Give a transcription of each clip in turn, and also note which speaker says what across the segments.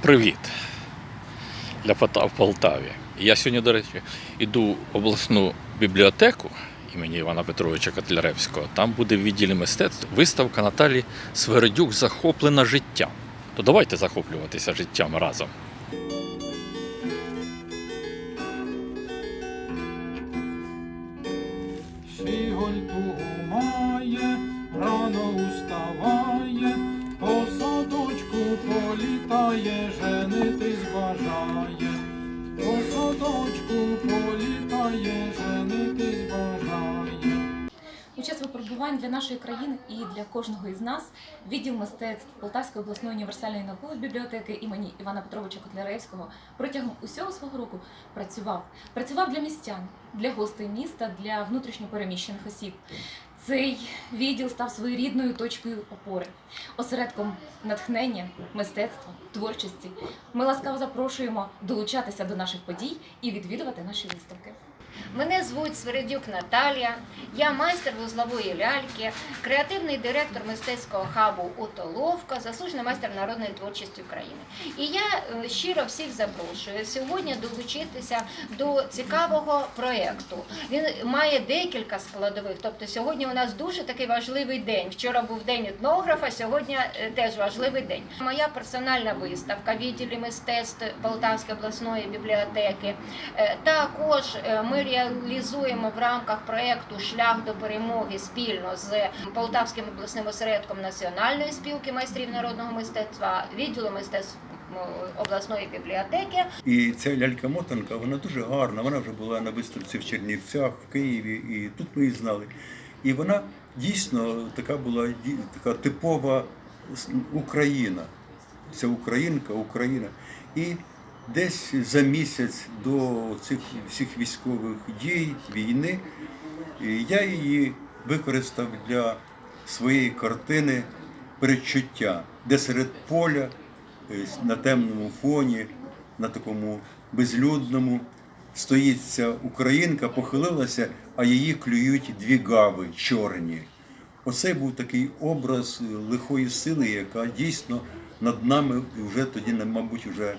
Speaker 1: Привіт для Пота в Полтаві. Я сьогодні, до речі, йду в обласну бібліотеку імені Івана Петровича Котляревського. Там буде в відділі мистецтв виставка Наталі Свередюк Захоплена життям. То давайте захоплюватися життям разом.
Speaker 2: Тугу має, рано уставає, політає, бажає.
Speaker 3: У час випробувань для нашої країни і для кожного із нас відділ мистецтв Полтавської обласної універсальної наукової бібліотеки імені Івана Петровича Котляревського протягом усього свого року працював. Працював для містян, для гостей міста, для внутрішньопереміщених осіб. Цей відділ став своєрідною точкою опори, осередком натхнення, мистецтва, творчості. Ми ласкаво запрошуємо долучатися до наших подій і відвідувати наші виставки.
Speaker 4: Мене звуть Свередюк Наталія, я майстер вузлової ляльки, креативний директор мистецького хабу Отоловка, заслужений майстер народної творчості України. І я е, щиро всіх запрошую сьогодні долучитися до цікавого проєкту. Він має декілька складових. Тобто сьогодні у нас дуже такий важливий день. Вчора був день етнографа, сьогодні е, теж важливий день. Моя персональна виставка відділі мистецтв Полтавської обласної бібліотеки. Е, Також е, ми реалізуємо в рамках проєкту Шлях до перемоги спільно з Полтавським обласним осередком Національної спілки майстрів народного мистецтва, відділу мистецтв обласної бібліотеки.
Speaker 5: І ця лялька-мотанка, вона дуже гарна. Вона вже була на виставці в Чернівцях, в Києві, і тут ми її знали. І вона дійсно така була така типова Україна. Це Українка, Україна. І десь за місяць до цих всіх військових дій, війни, я її використав для своєї картини передчуття, де серед поля на темному фоні, на такому безлюдному, стоїть ця українка, похилилася, а її клюють дві гави чорні. Оце був такий образ лихої сили, яка дійсно над нами вже тоді, мабуть, вже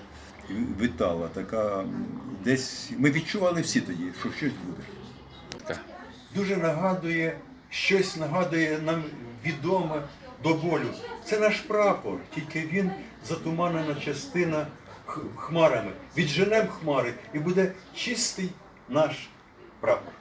Speaker 5: витала. Така десь ми відчували всі тоді, що щось буде.
Speaker 1: Така.
Speaker 5: Дуже нагадує, щось нагадує нам відоме до болю. Це наш прапор, тільки він затуманена частина хмарами. Відженем хмари і буде чистий наш прапор.